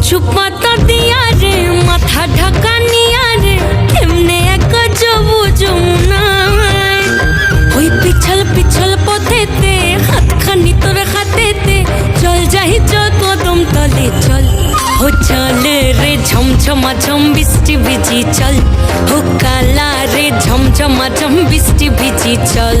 কচু পাতা দিয়া রে, মাথা ঢাকা রে, এমনে এক যাব যমুনায়। ওই পিছল পিছল পথেতে, হাতখানি তোর হাতেতে, চল যাই চল তলে, চল। ও রে ঝমঝমা ঝম বৃষ্টি ভিজি, চল। ও রে ঝমঝমা ঝম বৃষ্টি ভিজি, চল।